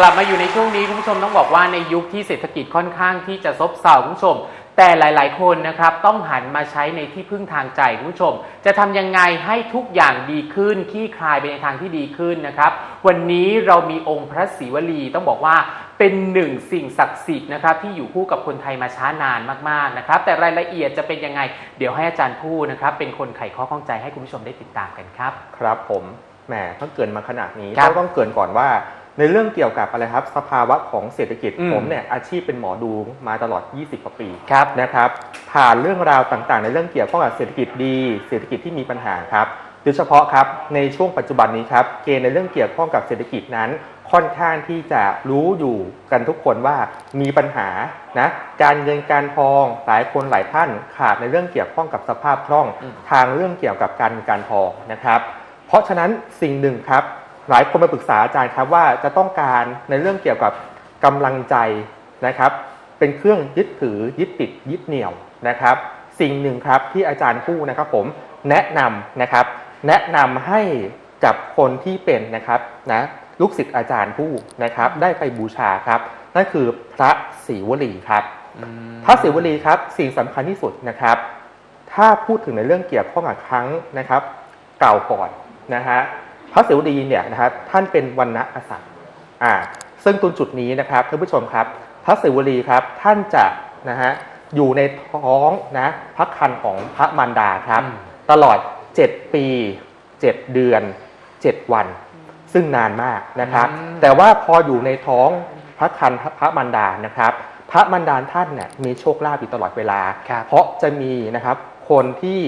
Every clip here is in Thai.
กลับมาอยู่ในช่วงนี้คุณผู้ชมต้องบอกว่าในยุคที่เศรษฐกิจค่อนข้างที่จะซบเซาคุณผู้ชม แต่หลาย ๆ คนนะครับต้องหันมาใช้ในที่พึ่งทางใจคุณผู้ชม จะทำยังไงให้ทุกอย่างดีขึ้นคลี่คลายไปในทางที่ดีขึ้นนะครับ วันนี้เรามีองค์พระศิวลีต้องบอกว่าเป็นหนึ่งสิ่งศักดิ์สิทธิ์นะครับที่อยู่คู่กับคนไทยมาช้านานมาก ๆ นะครับ แต่รายละเอียดจะเป็นยังไง เดี๋ยวให้อาจารย์พูดนะครับ เป็นคนไขข้อข้องใจให้คุณผู้ชมได้ติดตามกันครับ ครับผมแหมถ้าเกินมาขนาดนี้ครับก็ต้องเกรินก่อนว่า ในเรื่องเกี่ยวกับอะไรครับสภาวะของเศรษฐกิจอืมผมเนี่ยอาชีพเป็นหมอดูมาตลอด 20กว่าปีครับนะครับผ่านเรื่องราวต่างๆ ในเรื่องเกี่ยวข้องกับเศรษฐกิจดี เศรษฐกิจที่มีปัญหาครับโดยเฉพาะครับในช่วงปัจจุบันนี้ครับเกณฑ์ในเรื่องเกี่ยวข้องกับเศรษฐกิจนั้น ค่อนข้างที่จะรู้อยู่กันทุกคนว่ามีปัญหานะการเงินการทองหลายคนหลายท่านขาดในเรื่องเกี่ยวข้องกับสภาพคล่อง อืม ทางเรื่องเกี่ยวกับการเงินการทองนะครับ เพราะฉะนั้นสิ่งหนึ่งครับ หลายคนมาปรึกษาอาจารย์ครับว่าจะต้องการในเรื่องเกี่ยวกับกำลังใจนะครับ เป็นเครื่องยึดถือยึดติดยึดเหนี่ยวนะครับ สิ่งหนึ่งครับที่อาจารย์ผู้นะครับผมแนะนำนะครับ แนะนำให้กับคนที่เป็นนะครับนะลูกศิษย์อาจารย์ผู้นะครับ ได้ไปบูชาครับ นั่นคือพระศิวลีครับอืมพระศิวลีครับ สิ่งสำคัญที่สุดนะครับ ถ้าพูดถึงในเรื่องเกี่ยวข้องกับครั้งนะครับ เก่าก่อนนะฮะ พระศิวลีเนี่ยนะครับท่านเป็นวันณะกษัตริย์อ่าซึ่งตรงจุดนี้นะครับท่านผู้ชมครับ พระศิวลีครับท่านจะนะฮะอยู่ในท้องนะพระคันของพระมารดาครับอืมตลอด 7 ปี 7 เดือน 7 วัน ซึ่งนานมากนะครับอืมแต่ว่าพออยู่ในท้องพระคันพระมารดานะครับ พระมารดาท่านเนี่ยมีโชคลาภอยู่ตลอดเวลาครับเพราะจะมีนะครับคนที่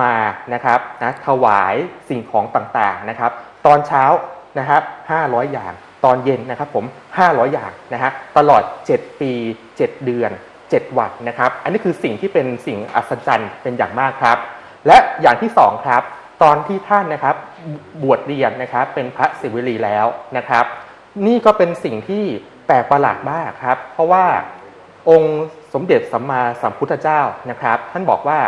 มานะครับนะถวายสิ่งของต่างๆนะครับ ตอนเช้านะครับ 500 อย่าง ตอนเย็นนะครับผม 500 อย่างนะฮะตลอด 7 ปี 7 เดือน 7 วันนะครับ อันนี้คือสิ่งที่เป็นสิ่งอัศจรรย์เป็นอย่างมากครับ และอย่างที่สองครับ ตอนที่ท่านนะครับบวชเรียนนะครับ เป็นพระศิวลีแล้วนะครับ นี่ก็เป็นสิ่งที่แปลกประหลาดมากครับ เพราะว่าองค์สมเด็จสัมมาสัมพุทธเจ้านะครับ ท่านบอกว่า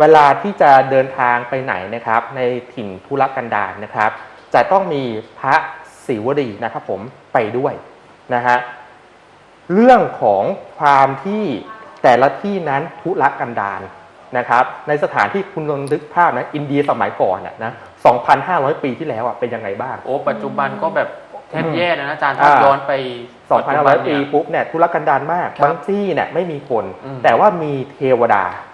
เวลาที่จะเดินทางไปไหนนะครับ ในถิ่นทุรกันดารนะครับ จะต้องมีพระศิวลีนะครับผมไปด้วยนะฮะเรื่องของความที่แต่ละที่นั้นทุรกันดารนะครับ ในสถานที่คุณลองนึกภาพนะอินเดียสมัยก่อนน่ะนะ2,500 ปีที่แล้วอะเป็นยังไงบ้าง โอ้ ปัจจุบันก็แบบแทบแย่นะอาจารย์ถ้าอ่าย้อนไปปัจจุบัน2,500เนี่ปียปุ๊บเนี่ยทุรกันดารมากครับบางที่เนี่ยไม่มีคนอืมแต่ว่ามีเทวดาค่ะ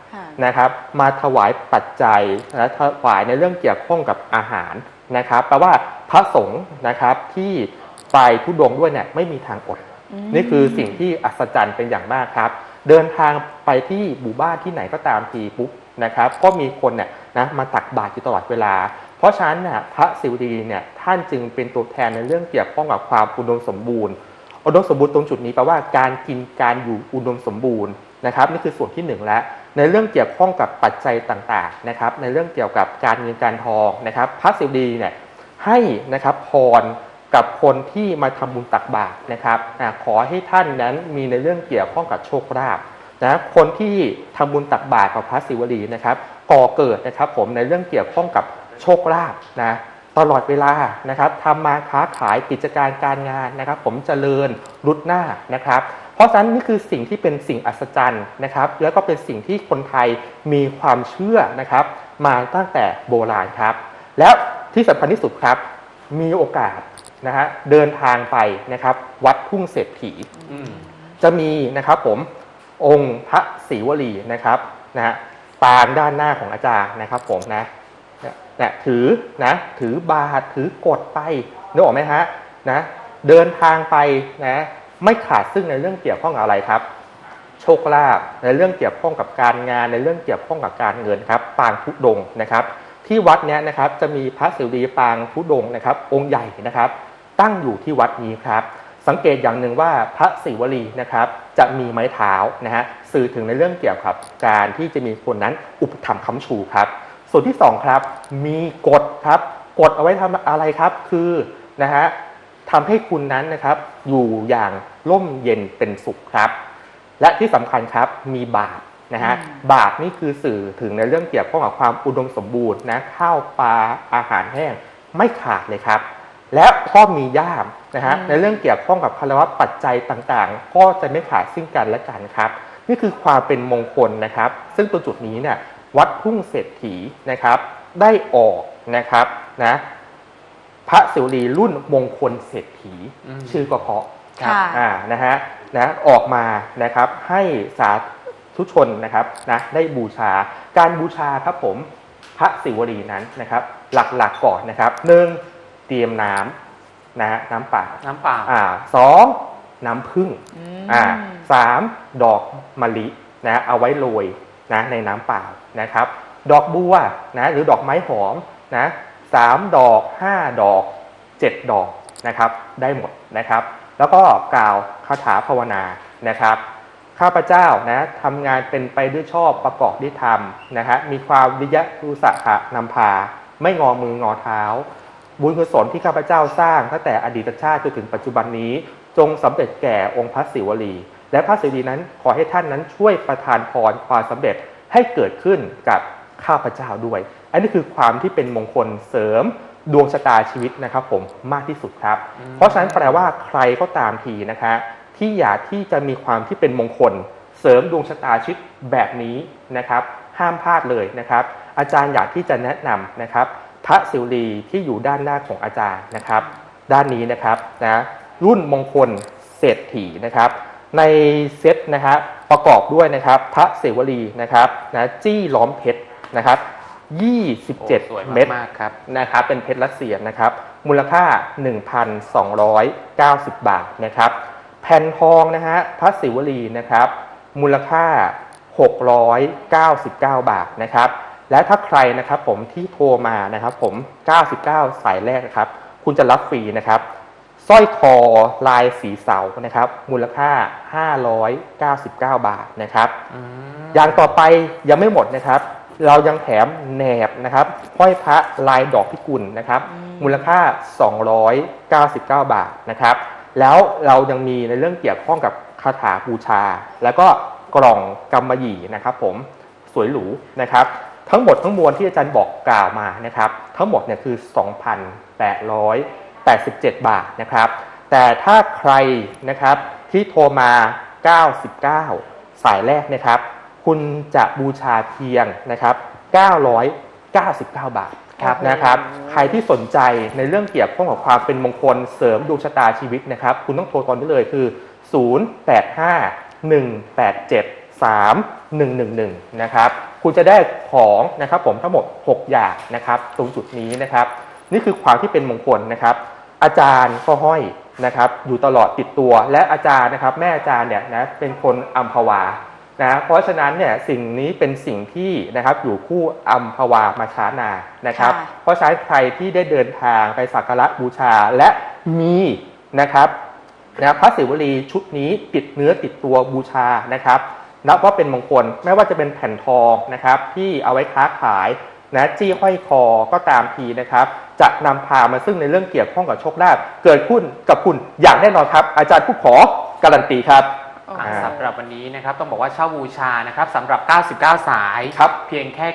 นะครับมาถวายปัจจัยและถวายในเรื่องเกี่ยวข้องกับอาหารนะครับแปลว่าพระสงฆ์นะครับที่ไปทุดงค์ด้วยเนี่ยไม่มีทางอดมนี่คือสิ่งที่อัศจรรย์เป็นอย่างมากครับ เดินทางไปที่หมู่บ้านที่ไหนก็ตามทีปุ๊บนะครับ ก็มีคนเนี่ยนะมาตักบาตรอยู่ตลอดเวลา เพราะฉะนั้นน่ะพระศิวลีเนี่ยท่านจึงเป็นตัวแทนในเรื่องเกี่ยวข้องกับความอุดมสมบูรณ์อุดมสมบูรณ์ตรงจุดนี้แปลว่าการกินการอยู่อุดมสมบูรณ์นะครับนี่คือส่วนที่หนึ่งแล้ว ในเรื่องเกี่ยวข้องกับปัจจัยต่างๆนะครับ ในเรื่องเกี่ยวกับการเงินการทองนะครับพระศิวลีเนี่ยให้นะครับพรกับคนที่มาทำบุญตักบาตรนะครับขอให้ท่านนั้นมีในเรื่องเกี่ยวข้องกับโชคลาภนะคนที่ทำบุญตักบาตรกับพระศิวลีนะครับก่อเกิดนะครับผมในเรื่องเกี่ยวข้องกับโชคลาภนะตลอดเวลานะครับทำมาค้าขายกิจการการงานนะครับ ผมเจริญรุดหน้านะครับ เพราะฉะนั้นนี่คือสิ่งที่เป็นสิ่งอัศจรรย์นะครับ แล้วก็เป็นสิ่งที่คนไทยมีความเชื่อนะครับ มาตั้งแต่โบราณครับ แล้วที่สำคัญที่สุดครับ มีโอกาสนะฮะเดินทางไปนะครับ วัดทุ่งเศรษฐีอืมจะมีนะครับผมองค์พระศรีวลีนะครับนะฮะปางด้านหน้าของอาจารย์นะครับ ผมนะเนี่ยเนี่ยถือนะถือบาทถือกดไปนึกออกไหมฮะนะเดินทางไปนะ ไม่ขาดซึ่งในเรื่องเกี่ยวข้องอะไรครับ โชคลาภในเรื่องเกี่ยวข้องกับการงาน ในเรื่องเกี่ยวข้องกับการเงินครับ ปางทุดงนะครับ ที่วัดเนี้ยนะครับจะมีพระศิวลีปางทุดงนะครับ องค์ใหญ่นะครับ ตั้งอยู่ที่วัดนี้ครับ สังเกตอย่างหนึ่งว่าพระศิวลีนะครับจะมีไม้เท้านะฮะสื่อถึงในเรื่องเกี่ยวกับการที่จะมีคนนั้นอุปถัมภ์ค้ำชูครับ ส่วนที่สองครับมีกฎครับกฎเอาไว้ทำอะไรครับคือนะฮะ ทำให้คุณนั้นนะครับ อยู่อย่างร่มเย็นเป็นสุขครับ และที่สำคัญครับมีบาตรนะฮะอืมบาตรนี่คือสื่อถึงในเรื่องเกี่ยวข้องกับความอุดมสมบูรณ์นะข้าวปลาอาหารแห้งไม่ขาดเลยครับ และก็มีย่ามนะฮะอืมในเรื่องเกี่ยวข้องกับคารวะปัจจัยต่างๆ ก็จะไม่ขาดซึ่งกันและกันครับ นี่คือความเป็นมงคลนะครับ ซึ่งตัวจุดนี้เนี่ยวัดทุ่งเศรษฐีนะครับ ได้ออกนะครับนะ พระศิวลีรุ่นมงคลเศรษฐีอืมชื่อก็เพราะค่ะอ่านะฮะนะออกมานะครับให้สาธุชนนะครับนะได้บูชาการบูชาครับผมพระศิวลีนั้นนะครับ หลักๆก่อนนะครับหนึ่งเตรียมน้ำนะฮะน้ำเปล่าน้ำเปล่าอ่าสองน้ำผึ้งอืมอ่าสามดอกมะลินะเอาไว้โรยนะในน้ำเปล่านะครับ ดอกบัวนะหรือดอกไม้หอมนะ สามดอกห้าดอกเจ็ดดอกนะครับได้หมดนะครับ แล้วก็กล่าวคาถาภาวนานะครับข้าพเจ้านะทำงานเป็นไปด้วยชอบประกอบด้วยธรรมนะฮะมีความวิยะรุสขะนำพา ไม่งอมืองอเท้า บุญกุศลที่ข้าพเจ้าสร้างตั้งแต่อดีตชาติจนถึงปัจจุบันนี้ จงสำเร็จแก่องค์พระศิวลี และพระศิวลีนั้นขอให้ท่านนั้นช่วยประทานพรความสำเร็จให้เกิดขึ้นกับข้าพเจ้าด้วย อันนี้คือความที่เป็นมงคลเสริมดวงชะตาชีวิตนะครับผมมากที่สุดครับอืมเพราะฉะนั้นแปลว่าใครก็ตามทีนะคะที่อยากที่จะมีความที่เป็นมงคล เสริมดวงชะตาชีวิตแบบนี้นะครับ ห้ามพลาดเลยนะครับ อาจารย์อยากที่จะแนะนำนะครับพระศิวลีที่อยู่ด้านหน้าของอาจารย์นะครับ ด้านนี้นะครับนะรุ่นมงคลเศรษฐีนะครับ ในเซตนะครับประกอบด้วยนะครับ พระเสวลีนะครับนะจี้ล้อมเพชรนะครับ โอ้สวย27 เม็ดมากๆครับ นะครับ เป็นเพชรรัสเซียนะครับ มูลค่า 1,290 บาทนะครับ แผ่นทองนะฮะพระศิวลีนะครับ มูลค่า 699 บาทนะครับ และถ้าใครนะครับผมที่โทรมานะครับผม 99 สายแรกนะครับ คุณจะรับฟรีนะครับ สร้อยคอลายสีเสานะครับ มูลค่า 599 บาทนะครับ อืมอย่างต่อไปยังไม่หมดนะครับ เรายังแถมแหนบนะครับห้อยพระลายดอกพิกุลนะครับอืมมูลค่า 299 บาทนะครับ แล้วเรายังมีในเรื่องเกี่ยวข้องกับคาถาบูชา แล้วก็กล่องกำมะหยี่นะครับผมสวยหรูนะครับทั้งหมดทั้งมวลที่อาจารย์บอกกล่าวมานะครับ ทั้งหมดเนี่ยคือ 2,887 บาทนะครับ แต่ถ้าใครนะครับที่โทรมา 99 สายแรกนะครับ คุณจะบูชาเพียงนะครับ999 บาทครับนะครับ ใครที่สนใจในเรื่องเกี่ยวข้องกับความเป็นมงคลเสริมดวงชะตาชีวิตนะครับ คุณต้องโทรตอนนี้เลยคือ 0851873111 นะครับ คุณจะได้ของนะครับผมทั้งหมด 6 อย่างนะครับ ตรงจุดนี้นะครับ นี่คือความที่เป็นมงคลนะครับ อาจารย์ก็ห้อยนะครับ อยู่ตลอดติดตัวและอาจารย์นะครับ แม่อาจารย์เนี่ยนะเป็นคนอัมพวา นะเพราะฉะนั้นเนี่ยสิ่งนี้เป็นสิ่งที่นะครับอยู่คู่อัมพวามาช้านานนะครับค่ะเพราะฉะนั้นใครที่ได้เดินทางไปสักการะบูชาและมีนะครับนะพระศิวลีชุดนี้ติดเนื้อติดตัวบูชานะครับนับว่าเป็นมงคลไม่ว่าจะเป็นแผ่นทองนะครับ ที่เอาไว้ค้าขายนะจี้ห้อยคอก็ตามทีนะครับ จะนำพามาซึ่งในเรื่องเกี่ยวข้องกับโชคลาภเกิดขึ้นกับคุณอย่างแน่นอนครับ อาจารย์ผู้ขอการันตีครับโอ้โหอ่าสำหรับวันนี้นะครับต้องบอกว่าเช่าบูชานะครับสำหรับ 99 สายครับเพียงแค่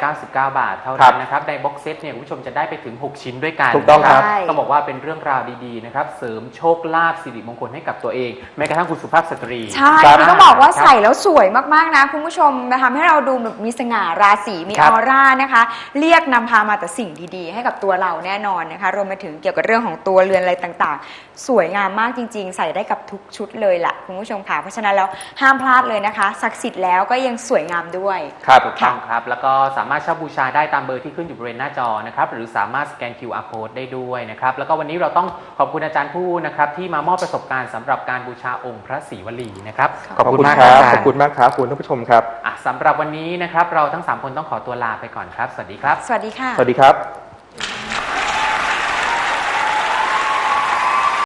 999 บาท เท่าครันั้บนนะครับในบ็อกเซตเนี่ยคุณผู้ชมจะได้ไปถึง 6 ชิ้นด้วยกันถูกต้องครับ นะใช่ต้องบอกว่าเป็นเรื่องราวดีๆนะครับเสริมโชคลาภสิริมงคลให้กับตัวเอง แม้กระทั่งคุณสุภาพสตรี ใช่ครับ คือต้องบอกว่าครับใส่แล้วสวยมากๆนะคุณผู้ชมนะทำให้เราดูแบบมีสง่าราศีมีครัอบ อร่านะคะ เรียกนำพามาแต่สิ่งดีๆ ให้กับตัวเราแน่นอนนะคะ รวมไปถึงเกี่ยวกับเรื่องของตัวเรือนอะไรต่างๆ สวยงามมากจริง ๆ ใส่ได้กับทุกชุดเลยล่ะคุณผู้ชมค่ะเพราะฉะนั้นแล้วห้ามพลาดเลยนะคะศักดิ์สิทธิ์แล้วก็ยังสวยงามด้วย ครับถูกต้องครับ แล้วก็สามารถเช่าบูชาได้ตามเบอร์ที่ขึ้นอยู่บริเวณหน้าจอนะครับ หรือสามารถสแกน QR code ได้ด้วยนะครับ แล้วก็วันนี้เราต้องขอบคุณอาจารย์ผู้นะครับที่มามอบประสบการณ์สำหรับการบูชาองค์พระศรีวลีนะครับขอบคุณมากคครัรับบอาจารขอบย์คุณมากครับคุณท่านผู้ชมครับ อะสำหรับวันนี้นะครับเราทั้ง3คนต้องขอตัวลาไปก่อนครับ สวัสดีครับ สวัสดีค่ะ สวัสดีครับ